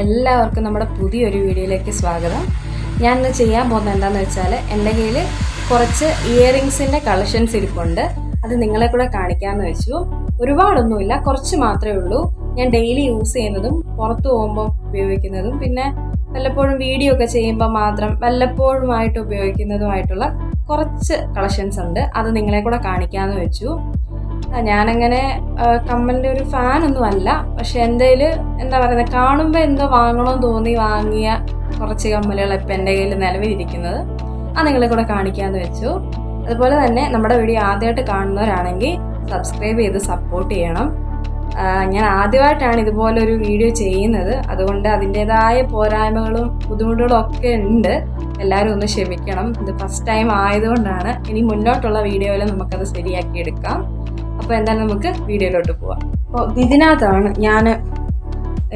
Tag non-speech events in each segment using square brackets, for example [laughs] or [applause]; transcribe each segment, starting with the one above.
എല്ലാവർക്കും നമ്മുടെ പുതിയൊരു വീഡിയോയിലേക്ക് സ്വാഗതം. ഞാൻ ഇന്ന് ചെയ്യാൻ പോകുന്നത് എന്താണെന്ന് വെച്ചാൽ എന്റെ കയ്യിൽ കുറച്ച് ഇയറിങ്സിന്റെ കളക്ഷൻസ് ഇരിപ്പുണ്ട്. അത് നിങ്ങളെ കൂടെ കാണിക്കാമെന്ന് വെച്ചു. ഒരുപാടൊന്നുമില്ല കുറച്ച് മാത്രമേ ഉള്ളൂ. ഞാൻ ഡെയിലി യൂസ് ചെയ്യുന്നതും പുറത്തു പോകുമ്പോൾ ഉപയോഗിക്കുന്നതും പിന്നെ വല്ലപ്പോഴും വീഡിയോ ഒക്കെ ചെയ്യുമ്പോൾ മാത്രം വല്ലപ്പോഴുമായിട്ട് ഉപയോഗിക്കുന്നതുമായിട്ടുള്ള കുറച്ച് കളക്ഷൻസ് ഉണ്ട്. അത് നിങ്ങളെ കൂടെ കാണിക്കാമെന്ന് വെച്ചു. ഞാനങ്ങനെ കമ്മലിന്റെ ഒരു ഫാൻ ഒന്നും അല്ല. പക്ഷെ എന്റെ എന്താ പറയുന്നത് കാണുമ്പോൾ എന്തോ വാങ്ങണമെന്ന് തോന്നി വാങ്ങിയ കുറച്ച് കമ്മലുകൾ ഇപ്പം എന്റെ കയ്യിൽ നിലവിലിരിക്കുന്നത്. അത് നിങ്ങളെ കൂടെ കാണിക്കാമെന്ന് വെച്ചു. അതുപോലെ തന്നെ നമ്മുടെ വീഡിയോ ആദ്യമായിട്ട് കാണുന്നവരാണെങ്കിൽ സബ്സ്ക്രൈബ് ചെയ്ത് സപ്പോർട്ട് ചെയ്യണം. ഞാൻ ആദ്യമായിട്ടാണ് ഇതുപോലെ ഒരു വീഡിയോ ചെയ്യുന്നത്. അതുകൊണ്ട് അതിന്റെതായ പോരായ്മകളും ബുദ്ധിമുട്ടുകളും ഒക്കെ ഉണ്ട്. എല്ലാവരും ഒന്ന് ക്ഷമിക്കണം. ഇത് ഫസ്റ്റ് ടൈം ആയതുകൊണ്ടാണ് ഇനി മുന്നോട്ടുള്ള വീഡിയോയിൽ നമുക്കത് ശരിയാക്കി എടുക്കാം. അപ്പോൾ എന്തായാലും നമുക്ക് വീഡിയോയിലോട്ട് പോവാം. അപ്പോൾ ഇതിനകത്താണ് ഞാൻ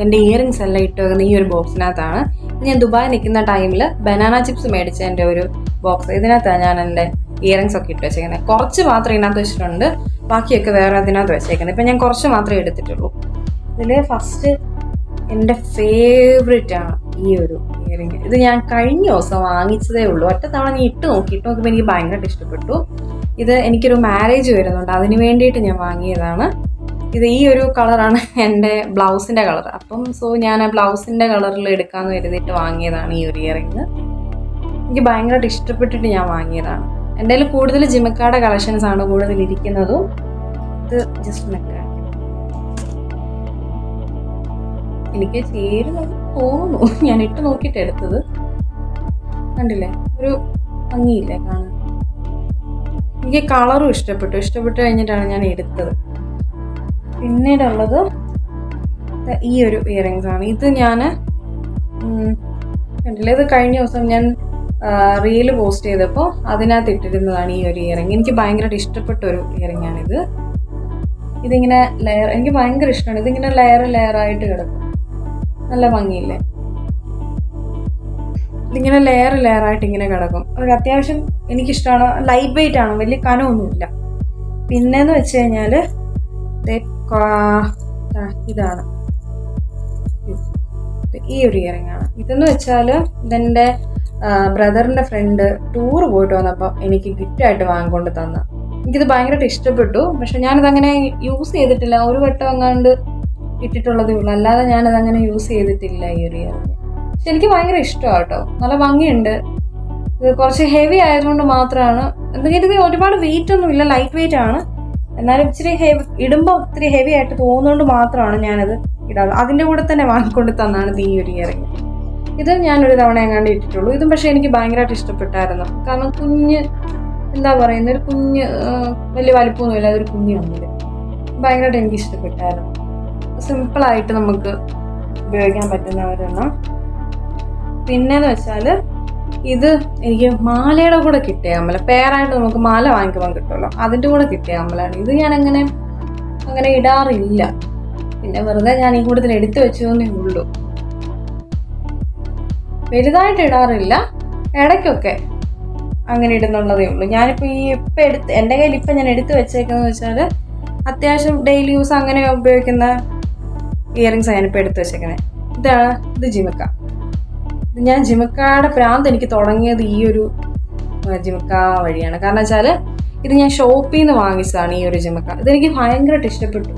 എന്റെ ഇയറിങ്സ് എല്ലാം ഇട്ട് വെക്കുന്ന ഈ ഒരു ബോക്സിനകത്താണ് ഞാൻ ദുബായ് നിൽക്കുന്ന ടൈമിൽ ബനാന ചിപ്സ് മേടിച്ച എന്റെ ഒരു ബോക്സ് ഇതിനകത്താണ് ഞാൻ എന്റെ ഇയറിങ്സ് ഒക്കെ ഇട്ട് വെച്ചേക്കുന്നത്. കുറച്ച് മാത്രം ഇതിനകത്ത് വെച്ചിട്ടുണ്ട്. ബാക്കിയൊക്കെ വേറെ അതിനകത്ത് വെച്ചേക്കുന്നത്. ഇപ്പം ഞാൻ കുറച്ച് മാത്രമേ എടുത്തിട്ടുള്ളൂ. ഇതിൽ ഫസ്റ്റ് എന്റെ ഫേവറേറ്റ് ആണ് ഈ ഒരു ഇയറിങ് ഇത് ഞാൻ കഴിഞ്ഞ ദിവസം വാങ്ങിച്ചതേ ഉള്ളൂ. ഒറ്റ തവണ ഞാൻ ഇട്ട് നോക്കിയിട്ട് നോക്കുമ്പോൾ എനിക്ക് ഭയങ്കരമായിട്ട് ഇഷ്ടപ്പെട്ടു. ഇത് എനിക്കൊരു മാരേജ് വരുന്നുണ്ട്. അതിന് വേണ്ടിയിട്ട് ഞാൻ വാങ്ങിയതാണ്. ഇത് ഈ ഒരു കളറാണ് [laughs] എന്റെ ബ്ലൗസിന്റെ കളർ അപ്പം സോ ഞാൻ ആ ബ്ലൗസിന്റെ കളറിൽ എടുക്കാമെന്ന് കരുതിയിട്ട് വാങ്ങിയതാണ് ഈ ഒരു ഇയറിങ് എനിക്ക് ഭയങ്കരമായിട്ട് ഇഷ്ടപ്പെട്ടിട്ട് ഞാൻ വാങ്ങിയതാണ്. എന്റെ കയ്യിൽ കൂടുതൽ ജിമക്കാടെ കളക്ഷൻസ് ആണ് കൂടുതൽ ഇരിക്കുന്നതും. ഇത് ജസ്റ്റ് നെക്ക് എനിക്ക് ചേരുന്നത് തോന്നുന്നു. [laughs] ഞാൻ ഇട്ട് നോക്കിയിട്ട് എടുത്തത്. കണ്ടില്ലേ? ഒരു ഭംഗിയില്ലേ കാണാൻ? എനിക്ക് കളറും ഇഷ്ടപ്പെട്ടു. ഇഷ്ടപ്പെട്ട് കഴിഞ്ഞിട്ടാണ് ഞാൻ എടുത്തത്. പിന്നീടുള്ളത് ഈ ഒരു ഇയറിങ്സ് ആണ്. ഇത് ഞാൻ കണ്ടില്ല? ഇത് കഴിഞ്ഞ ദിവസം ഞാൻ റീൽ പോസ്റ്റ് ചെയ്തപ്പോൾ അതിനകത്ത് ഇട്ടിരുന്നതാണ് ഈ ഒരു ഇയറിങ് എനിക്ക് ഭയങ്കരമായിട്ട് ഇഷ്ടപ്പെട്ട ഒരു ഇയറിങ് ആണിത് ഇതിങ്ങനെ ലെയർ എനിക്ക് ഭയങ്കര ഇഷ്ടമാണ്. ഇതിങ്ങനെ ലെയർ ലെയർ ആയിട്ട് കിടക്കും. നല്ല ഭംഗിയില്ലേ? ഇതിങ്ങനെ ലെയർ ലെയർ ആയിട്ട് ഇങ്ങനെ കിടക്കും. ഒരു അത്യാവശ്യം എനിക്കിഷ്ടമാണ് ലൈറ്റ് വെയിറ്റ് ആണ്. വലിയ കനമൊന്നുമില്ല. പിന്നെന്ന് വെച്ച് കഴിഞ്ഞാൽ ഇതാണ്. ഇത് ഈ ഒരു ഇയറിംഗ് ആണ്. ഇതെന്ന് വെച്ചാൽ ഇതെന്റെ ബ്രദറിന്റെ ഫ്രണ്ട് ടൂർ പോയിട്ട് വന്നപ്പോൾ എനിക്ക് ഗിഫ്റ്റായിട്ട് വാങ്ങിക്കൊണ്ട് തന്ന. എനിക്കിത് ഭയങ്കരമായിട്ട് ഇഷ്ടപ്പെട്ടു. പക്ഷെ ഞാനിത് അങ്ങനെ യൂസ് ചെയ്തിട്ടില്ല. ഒരു വട്ടം അങ്ങാണ്ട് ഇട്ടിട്ടുള്ളതേ ഉള്ളൂ. അല്ലാതെ ഞാനത് അങ്ങനെ യൂസ് ചെയ്തിട്ടില്ല ഈ ഒരു ഇയറിംഗ് പക്ഷെ എനിക്ക് ഭയങ്കര ഇഷ്ടമാണ് കേട്ടോ നല്ല ഭംഗിയുണ്ട്. ഇത് കുറച്ച് ഹെവി ആയതുകൊണ്ട് മാത്രമാണ് എന്തെങ്കിലും ഇത് ഒരുപാട് വെയിറ്റ് ഒന്നും ഇല്ല ലൈറ്റ് വെയിറ്റ് ആണ്. എന്നാലും ഇച്ചിരി ഹെവി ഇടുമ്പോൾ ഒത്തിരി ഹെവി ആയിട്ട് തോന്നുന്നതുകൊണ്ട് മാത്രമാണ് ഞാനത് ഇടാറ്. അതിന്റെ കൂടെ തന്നെ വാങ്ങിക്കൊണ്ട് തന്നാണ് നീ ഒരു ഇയറിങ് ഇത് ഞാനൊരു തവണ എങ്ങാണ്ട് ഇട്ടിട്ടുള്ളൂ. ഇതും പക്ഷേ എനിക്ക് ഭയങ്കരമായിട്ട് ഇഷ്ടപ്പെട്ടായിരുന്നു. കാരണം കുഞ്ഞ് എന്താ പറയുന്ന ഒരു കുഞ്ഞ് വലിയ വലിയ വലിപ്പമൊന്നുമില്ല അതൊരു കുഞ്ഞ് വന്നില്ല ഭയങ്കരമായിട്ട് എനിക്ക് ഇഷ്ടപ്പെട്ടായിരുന്നു. സിമ്പിളായിട്ട് നമുക്ക് ഉപയോഗിക്കാൻ പറ്റുന്ന ഒരെണ്ണം. പിന്നെന്ന് വെച്ചാൽ ഇത് എനിക്ക് മാലയുടെ കൂടെ കിട്ടിയ അമ്മല പേരായിട്ട് നമുക്ക് മാല വാങ്ങിക്കുമ്പോൾ കിട്ടുമല്ലോ അതിന്റെ കൂടെ കിട്ടിയ അമ്മലാണ് ഇത് ഞാൻ അങ്ങനെ അങ്ങനെ ഇടാറില്ല. പിന്നെ വെറുതെ ഞാൻ ഈ കൂടുതൽ എടുത്തു വെച്ചതേ ഉള്ളൂ. വലുതായിട്ട് ഇടാറില്ല. ഇടയ്ക്കൊക്കെ അങ്ങനെ ഇടുന്നുള്ളതേ ഉള്ളൂ. ഞാനിപ്പോൾ ഈ ഇപ്പം എടുത്ത് എന്റെ കയ്യിൽ ഇപ്പം ഞാൻ എടുത്തു വെച്ചേക്കുന്നത് വെച്ചാൽ അത്യാവശ്യം ഡെയിലി യൂസ് അങ്ങനെ ഉപയോഗിക്കുന്ന ഇയറിങ്സ് ഞാനിപ്പോൾ എടുത്തു വെച്ചേക്കുന്നത് ഇതാണ് ഇത് ജിമക്ക ഞാൻ ജിമക്കാടെ പ്രാന്ത് എനിക്ക് തുടങ്ങിയത് ഈ ഒരു ജിമക്ക വഴിയാണ്. കാരണം വെച്ചാൽ ഇത് ഞാൻ ഷോപ്പിൽ നിന്ന് വാങ്ങിച്ചതാണ് ഈ ഒരു ജിമക്ക. ഇതെനിക്ക് ഭയങ്കരമായിട്ട് ഇഷ്ടപ്പെട്ടു.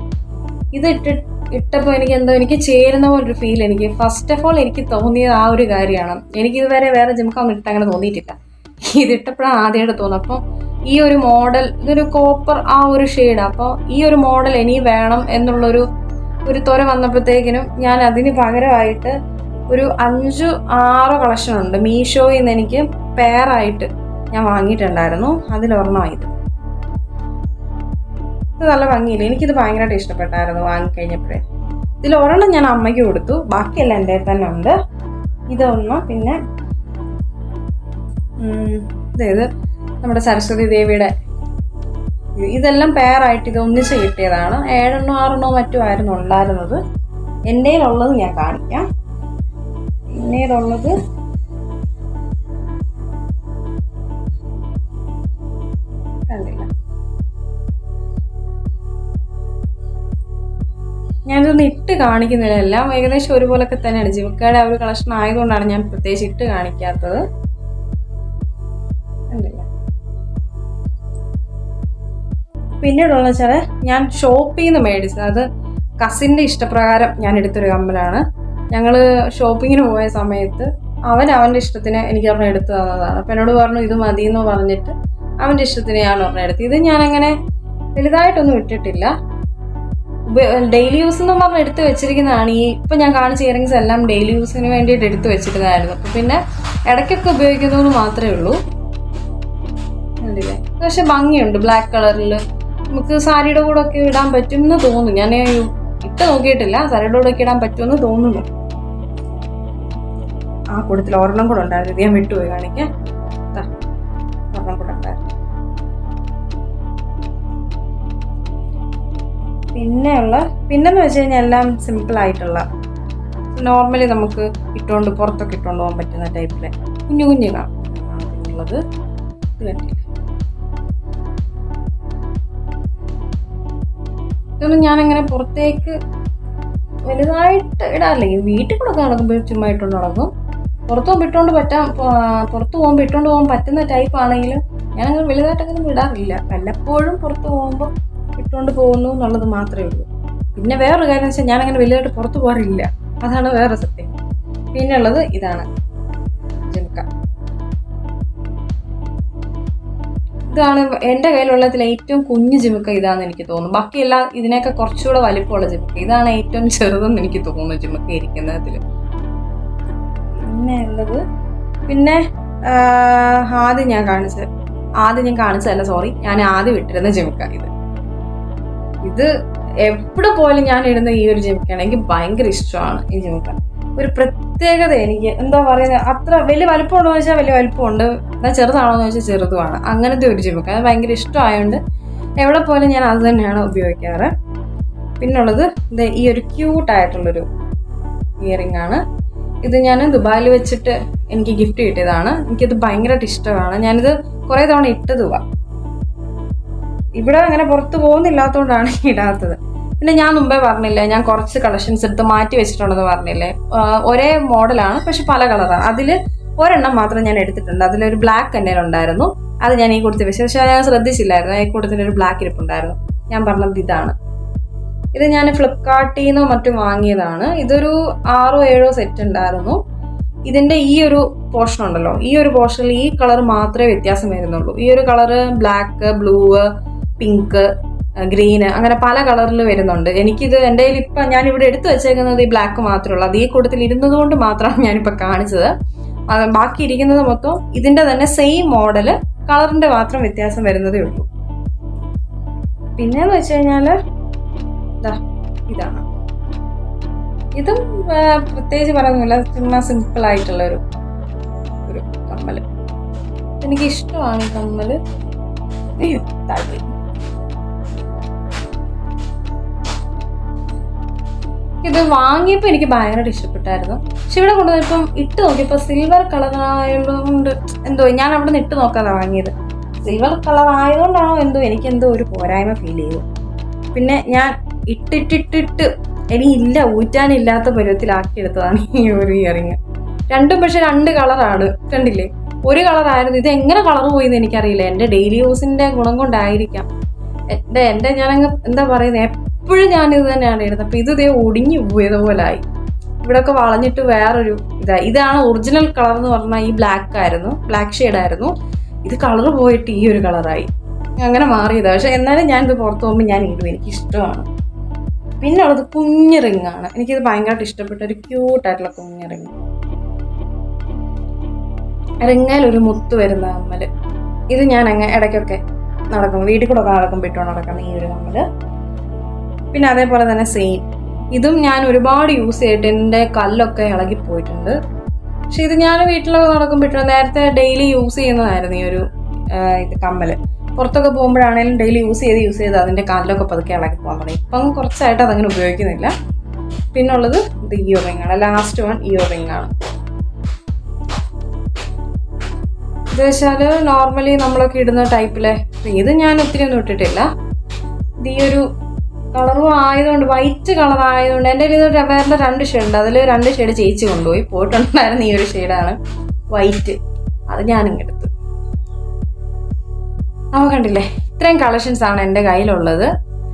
ഇത് ഇട്ട് ഇട്ടപ്പോൾ എനിക്ക് എന്തോ എനിക്ക് ചേരുന്ന പോലെ ഒരു ഫീൽ എനിക്ക്. ഫസ്റ്റ് ഓഫ് ഓൾ എനിക്ക് തോന്നിയത് ആ ഒരു കാര്യമാണ്. എനിക്ക് ഇതുവരെ വേറെ ജിമക്ക ഒന്നും ഇട്ട് അങ്ങനെ തോന്നിയിട്ടില്ല. ഇത് ഇട്ടപ്പോഴാണ് ആദ്യമായിട്ട് തോന്നുന്നത് അപ്പോൾ ഈ ഒരു മോഡൽ ഇതൊരു കോപ്പർ ആ ഒരു ഷെയ്ഡ് അപ്പോൾ ഈ ഒരു മോഡൽ ഇനി വേണം എന്നുള്ളൊരു ഒരു ത്വര വന്നപ്പോഴത്തേക്കിനും ഞാൻ അതിന് പകരമായിട്ട് ഒരു അഞ്ചു ആറ് കളക്ഷൻ ഉണ്ട് മീഷോയിൽ നിന്ന് എനിക്ക് പെയറായിട്ട് ഞാൻ വാങ്ങിയിട്ടുണ്ടായിരുന്നു. അതിലൊരെണ്ണം ഇത് ഇത് നല്ല ഭംഗിയില്ല? എനിക്കിത് ഭയങ്കരമായിട്ട് ഇഷ്ടപ്പെട്ടായിരുന്നു വാങ്ങിക്കഴിഞ്ഞപ്പോഴേ. ഇതിൽ ഒരെണ്ണം ഞാൻ അമ്മയ്ക്ക് കൊടുത്തു. ബാക്കിയെല്ലാം എന്റെ തന്നെ ഉണ്ട് ഇതൊന്ന് പിന്നെ ഇത് നമ്മുടെ സരസ്വതി ദേവിയുടെ ഇത് ഇതെല്ലാം പെയറായിട്ട് ഇത് ഒന്നിച്ച് കിട്ടിയതാണ്. ഏഴെണ്ണോ ആറെണ്ണോ മറ്റോ ആയിരുന്നു ഉണ്ടായിരുന്നത്. എന്റെ ഉള്ളത് ഞാൻ കാണിക്കാം. പിന്നീടുള്ളത് കണ്ടില്ല. ഞാനിതൊന്ന് ഇട്ട് കാണിക്കുന്നില്ല. എല്ലാം ഏകദേശം ഒരുപോലൊക്കെ തന്നെയാണ്. ജിമിക്കയുടെ ആ ഒരു കളക്ഷൻ ആയതുകൊണ്ടാണ് ഞാൻ പ്രത്യേകിച്ച് ഇട്ട് കാണിക്കാത്തത്? പിന്നീടുള്ള വെച്ചാൽ ഞാൻ ഷോപ്പിൽ നിന്ന് മേടിച്ചത്. അത് കസിന്റെ ഇഷ്ടപ്രകാരം ഞാൻ എടുത്തൊരു കമ്മലാണ് ഞങ്ങൾ ഷോപ്പിങ്ങിന് പോയ സമയത്ത് അവൻ അവന്റെ ഇഷ്ടത്തിന് എനിക്ക് ഒരെണ്ണം എടുത്തു തന്നതാണ്. അപ്പം എന്നോട് പറഞ്ഞു ഇത് മതി എന്ന് പറഞ്ഞിട്ട് അവന്റെ ഇഷ്ടത്തിന് ഞാൻ ഒരെണ്ണം എടുത്തു. ഇത് ഞാനങ്ങനെ വലുതായിട്ടൊന്നും ഇട്ടിട്ടില്ല. ഡെയിലി യൂസ് എന്ന് പറഞ്ഞ് എടുത്ത് വെച്ചിരിക്കുന്നതാണ്. ഈ ഇപ്പം ഞാൻ കാണിച്ച ഇയറിങ്സ് എല്ലാം ഡെയിലി യൂസിന് വേണ്ടിയിട്ട് എടുത്ത് വെച്ചിരുന്നതായിരുന്നു. അപ്പം പിന്നെ ഇടയ്ക്കൊക്കെ ഉപയോഗിക്കുന്നതെന്ന് മാത്രമേ ഉള്ളൂ. കണ്ടില്ലേ? പക്ഷെ ഭംഗിയുണ്ട്. ബ്ലാക്ക് കളറിൽ നമുക്ക് സാരിയുടെ കൂടെ ഒക്കെ ഇടാൻ പറ്റുമെന്ന് തോന്നുന്നു. ഞാൻ ഇട്ട് നോക്കിയിട്ടില്ല. സാരിയുടെ കൂടെ ഒക്കെ ഇടാൻ പറ്റുമെന്ന് തോന്നുന്നു. ആ കൂട്ടത്തിൽ ഒരെണ്ണം കൂടെ ഉണ്ടായിരുന്നു. ഞാൻ വിട്ടുപോയി കാണിക്കാൻ ഒരെണ്ണം കൂടെ ഉണ്ടായിരുന്നു. പിന്നെയുള്ള പിന്നെന്ന് വെച്ച് കഴിഞ്ഞാൽ എല്ലാം സിമ്പിൾ ആയിട്ടുള്ള നോർമലി നമുക്ക് ഇട്ടുകൊണ്ട് പുറത്തൊക്കെ ഇട്ടുകൊണ്ട് പോകാൻ പറ്റുന്ന ടൈപ്പിലെ കുഞ്ഞു കുഞ്ഞു കാണുന്നത് ഇതൊന്നും ഞാനങ്ങനെ പുറത്തേക്ക് വലുതായിട്ട് ഇടാറില്ല. വീട്ടിൽ കൂടെ നടക്കുമ്പോൾ ചുമ്മാ ഇട്ടുകൊണ്ട് നടക്കും. പുറത്ത് പോകുമ്പോൾ ഇട്ടുകൊണ്ട് പറ്റാൻ പുറത്തു പോകുമ്പോൾ ഇട്ടുകൊണ്ട് പോകാൻ പറ്റുന്ന ടൈപ്പ് ആണെങ്കിലും ഞാനങ്ങനെ വലുതായിട്ടങ്ങനെ വിടാറില്ല. വല്ലപ്പോഴും പുറത്ത് പോകുമ്പോൾ ഇട്ടുകൊണ്ട് പോകുന്നു എന്നുള്ളത് മാത്രമേ ഉള്ളൂ. പിന്നെ വേറൊരു കാര്യം വെച്ചാൽ ഞാനങ്ങനെ വലുതായിട്ട് പുറത്ത് പോകാറില്ല. അതാണ് വേറെ സത്യം. പിന്നെ ഉള്ളത് ഇതാണ്. ജിംക ഇതാണ് എന്റെ കയ്യിലുള്ളതിൽ ഏറ്റവും കുഞ്ഞു ജിമുക്ക ഇതാണെന്ന് എനിക്ക് തോന്നുന്നു. ബാക്കിയെല്ലാം ഇതിനൊക്കെ കുറച്ചുകൂടെ വലിപ്പമുള്ള ജിമുക്ക. ഇതാണ് ഏറ്റവും ചെറുതെന്ന് എനിക്ക് തോന്നുന്നു ജിമുക്ക ഇരിക്കുന്നതിൽ. പിന്നെ ഉള്ളത് പിന്നെ ആദ്യം ഞാൻ കാണിച്ച ആദ്യം ഞാൻ കാണിച്ചതല്ല സോറി ഞാൻ ആദ്യം ഇട്ടിരുന്ന ജിമിക്ക ഇത്. ഇത് എവിടെ പോയാലും ഞാൻ ഇടുന്ന ഈ ഒരു ജിമിക്കാണ് എനിക്ക് ഭയങ്കര ഇഷ്ടമാണ് ഈ ജിമിക്ക. ഒരു പ്രത്യേകത എനിക്ക് എന്താ പറയുന്നത് അത്ര വലിയ വലിപ്പമുണ്ടോ എന്ന് വെച്ചാൽ വലിയ വലിപ്പമുണ്ട്. എന്നാൽ ചെറുതാണോ എന്ന് വെച്ചാൽ ചെറുതുമാണ്. അങ്ങനത്തെ ഒരു ജിമിക്ക. അത് ഭയങ്കര ഇഷ്ടമായതുകൊണ്ട് എവിടെ പോയാലും ഞാൻ അത് തന്നെയാണ് ഉപയോഗിക്കാറ്. പിന്നുള്ളത് ഈ ഒരു ക്യൂട്ടായിട്ടുള്ളൊരു ഇയറിംഗ് ആണ്. ഇത് ഞാൻ ദുബായിൽ വെച്ചിട്ട് എനിക്ക് ഗിഫ്റ്റ് കിട്ടിയതാണ്. എനിക്കിത് ഭയങ്കരമായിട്ട് ഇഷ്ടമാണ്. ഞാനിത് കുറേ തവണ ഇട്ടതുവാ ഇവിടെ അങ്ങനെ പുറത്ത് പോകുന്നില്ലാത്തതുകൊണ്ടാണ് [laughs] ഇടാത്തത്. പിന്നെ ഞാൻ മുമ്പേ പറഞ്ഞില്ലേ ഞാൻ കുറച്ച് കളക്ഷൻസ് എടുത്ത് മാറ്റി വെച്ചിട്ടുണ്ടെന്ന് പറഞ്ഞില്ലേ? ഒരേ മോഡലാണ് പക്ഷെ പല കളറാണ് അതിൽ ഒരെണ്ണം മാത്രം ഞാൻ എടുത്തിട്ടുണ്ട്. അതിലൊരു ബ്ലാക്ക് എന്റെ ഉണ്ടായിരുന്നു. അത് ഞാൻ ഈ കൂട്ടത്തിൽ വെച്ചു. പക്ഷെ ഞാൻ ശ്രദ്ധിച്ചില്ലായിരുന്നു. ഈ കൂട്ടത്തിൽ ഒരു ബ്ലാക്ക് ഇരിപ്പുണ്ടായിരുന്നു. ഞാൻ പറഞ്ഞത് ഇതാണ്. ഇത് ഞാൻ ഫ്ലിപ്കാർട്ടിൽ നിന്നോ മറ്റും വാങ്ങിയതാണ്. ഇതൊരു ആറോ ഏഴോ സെറ്റ് ഉണ്ടായിരുന്നു. ഇതിന്റെ ഈ ഒരു പോർഷൻ ഉണ്ടല്ലോ ഈ ഒരു പോർഷനിൽ ഈ കളർ മാത്രമേ വ്യത്യാസം വരുന്നുള്ളൂ. ഈ ഒരു colour black blue pink green അങ്ങനെ പല കളറിൽ വരുന്നുണ്ട്. എനിക്കിത് എന്റെ കയ്യിൽ ഇപ്പം ഞാൻ ഇവിടെ എടുത്തു വെച്ചേക്കുന്നത് ഈ ബ്ലാക്ക് മാത്രമേ ഉള്ളൂ അത് ഈ കൂട്ടത്തിൽ ഇരുന്നത് കൊണ്ട് മാത്രമാണ് ഞാനിപ്പോൾ കാണിച്ചത്. ബാക്കി ഇരിക്കുന്നത് മൊത്തം ഇതിന്റെ തന്നെ സെയിം മോഡൽ കളറിന്റെ മാത്രം വ്യത്യാസം വരുന്നതേ ഉള്ളൂ. പിന്നെന്ന് വെച്ച് കഴിഞ്ഞാൽ ദാ ഇതാണ്. ഇതും പ്രത്യേകിച്ച് പറയുന്നില്ല. ചുമ്മാ സിമ്പിൾ ആയിട്ടുള്ള ഒരു ഒരു കമ്മൽ. എനിക്ക് ഇഷ്ടമാണ് ഈ കമ്മൽ. താഴെ ഇത് വാങ്ങിയപ്പോൾ എനിക്ക് ഭയങ്കരമായിട്ട് ഇഷ്ടപ്പെട്ടായിരുന്നു. പക്ഷെ ഇവിടെ കൊണ്ടുവന്നപ്പം ഇട്ട് നോക്കിയപ്പോൾ സിൽവർ കളർ ആയതുകൊണ്ട് എന്തോ ഞാൻ അവിടെ നിന്ന് ഇട്ട് നോക്കാതെ വാങ്ങിയത്. സിൽവർ കളർ ആയതുകൊണ്ടാണോ എന്തോ എനിക്ക് എന്തോ ഒരു പോരായ്മ ഫീൽ ചെയ്തു പിന്നെ ഞാൻ ഇട്ടിട്ടിട്ടിട്ട് ഇനി ഇല്ല ഊറ്റാനില്ലാത്ത പരുവത്തിലാക്കിയെടുത്തതാണ് ഈ ഒരു ഇയറിങ് രണ്ടും പക്ഷെ രണ്ട് കളറാണ്. കണ്ടില്ലേ? ഒരു കളറായിരുന്നു. ഇത് എങ്ങനെ കളർ പോയി എന്ന് എനിക്കറിയില്ല. എന്റെ ഡെയിലി യൂസിന്റെ ഗുണം കൊണ്ടായിരിക്കാം. എന്റെ എന്റെ ഞാനങ്ങ് എന്താ പറയുന്നത് എപ്പോഴും ഞാൻ ഇത് തന്നെയാണ് ഇടുന്നത്. അപ്പം ഇത് ഇതേ ഒടിഞ്ഞു പോയതുപോലായി ഇവിടെയൊക്കെ വളഞ്ഞിട്ട് വേറൊരു ഇതായി ഇതാണ് ഒറിജിനൽ കളർ എന്ന് പറഞ്ഞാൽ ഈ ബ്ലാക്ക് ആയിരുന്നു. ബ്ലാക്ക് ഷെയ്ഡ് ആയിരുന്നു. ഇത് കളർ പോയിട്ട് ഈ ഒരു കളറായി അങ്ങനെ മാറിയതാണ് പക്ഷെ എന്നാലും ഞാനിത് പുറത്ത് പോകുമ്പോൾ ഞാൻ ഇടും. എനിക്ക് ഇഷ്ടമാണ് പിന്നെ ഉള്ളത് കുഞ്ഞു റിങ് ആണ്. എനിക്കിത് ഭയങ്കരമായിട്ട് ഇഷ്ടപ്പെട്ട ഒരു ക്യൂട്ടായിട്ടുള്ള കുഞ്ഞു റിങ് റിങ്ങയിൽ ഒരു മുത്ത് വരുന്ന കമ്മൽ ഇത് ഞാൻ അങ്ങ് ഇടയ്ക്കൊക്കെ നടക്കും. വീട്ടിൽ കൂടെ ഒക്കെ നടക്കുമ്പോൾ ഇട്ടുകൊണ്ട് നടക്കുന്ന ഈ ഒരു കമ്മൽ പിന്നെ അതേപോലെ തന്നെ സെയിം. ഇതും ഞാൻ ഒരുപാട് യൂസ് ചെയ്തിട്ട് എന്റെ കല്ലൊക്കെ ഇളകി പോയിട്ടുണ്ട്. പക്ഷെ ഇത് ഞാൻ വീട്ടിലൊക്കെ നടക്കുമ്പോൾ ഇട്ടു നേരത്തെ ഡെയിലി യൂസ് ചെയ്യുന്നതായിരുന്നു ഈ ഒരു ഇത് കമ്മൽ. പുറത്തൊക്കെ പോകുമ്പോഴാണെങ്കിലും ഡെയിലി യൂസ് ചെയ്ത് യൂസ് ചെയ്ത് അതിന്റെ കാലിലൊക്കെ പതുക്കെ ഇളക്കി പോകാൻ തുടങ്ങി. ഇപ്പം കുറച്ചായിട്ട് അതങ്ങനെ ഉപയോഗിക്കുന്നില്ല. പിന്നുള്ളത് ഇത് ഇയർ റിംഗ് ആണ്. ലാസ്റ്റ് വൺ ഇയർ റിംഗ് ആണ്. ഇത് വെച്ചാൽ നോർമലി നമ്മളൊക്കെ ഇടുന്ന ടൈപ്പിലെ ഇത് ഞാൻ ഒത്തിരി ഒന്നും ഇട്ടിട്ടില്ല. ഇത് ഈ ഒരു കളറും ആയതുകൊണ്ട് വൈറ്റ് കളർ ആയതുകൊണ്ട് എന്റെ ഒരു വേറെ രണ്ട് ഷെയ്ഡ് ഉണ്ട്. അതിൽ രണ്ട് ഷെയ്ഡ് ചേച്ചി കൊണ്ടുപോയി. പോയിട്ടുണ്ടായിരുന്ന ഈ ഒരു ഷെയ്ഡാണ് വൈറ്റ് അത് ഞാനും എടുത്തു. അപ്പോൾ കണ്ടില്ലേ? ഇത്രയും കളക്ഷൻസ് ആണ് എന്റെ കയ്യിലുള്ളത്.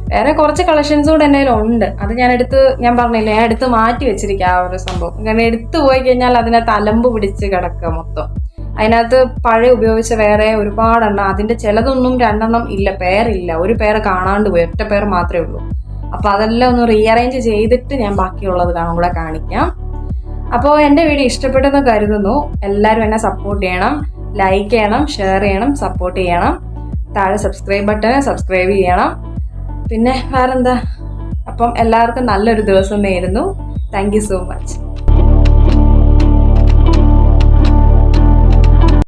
വേറെ കുറച്ച് കളക്ഷൻസ് കൂടെ എന്റെ കയ്യിലുണ്ട്. അത് ഞാൻ എടുത്ത് ഞാൻ പറഞ്ഞില്ലേ ഞാൻ എടുത്ത് മാറ്റി വെച്ചിരിക്കുക ആ ഒരു സംഭവം. കാരണം എടുത്തു പോയി കഴിഞ്ഞാൽ അതിനെ തലമ്പ് പിടിച്ച് കിടക്കുക മൊത്തം. അതിനകത്ത് പഴയ ഉപയോഗിച്ച വേറെ ഒരുപാടെണ്ണം അതിന്റെ ചിലതൊന്നും രണ്ടെണ്ണം ഇല്ല പേരില്ല. ഒരു പേര് കാണാണ്ട് പോയി. ഒറ്റ പേർ മാത്രമേ ഉള്ളൂ. അപ്പോൾ അതെല്ലാം ഒന്ന് റീഅറേഞ്ച് ചെയ്തിട്ട് ഞാൻ ബാക്കിയുള്ളത് കാണും കൂടെ കാണിക്കാം. അപ്പോൾ എന്റെ വീഡിയോ ഇഷ്ടപ്പെട്ടെന്ന് കരുതുന്നു. എല്ലാവരും എന്നെ സപ്പോർട്ട് ചെയ്യണം ലൈക്ക് ചെയ്യണം ഷെയർ ചെയ്യണം സപ്പോർട്ട് ചെയ്യണം. താഴെ സബ്സ്ക്രൈബ് ബട്ടൺ സബ്സ്ക്രൈബ് ചെയ്യണം. പിന്നെ വേറെന്താ? അപ്പം എല്ലാവർക്കും നല്ലൊരു ദിവസം നേരുന്നു. Thank so much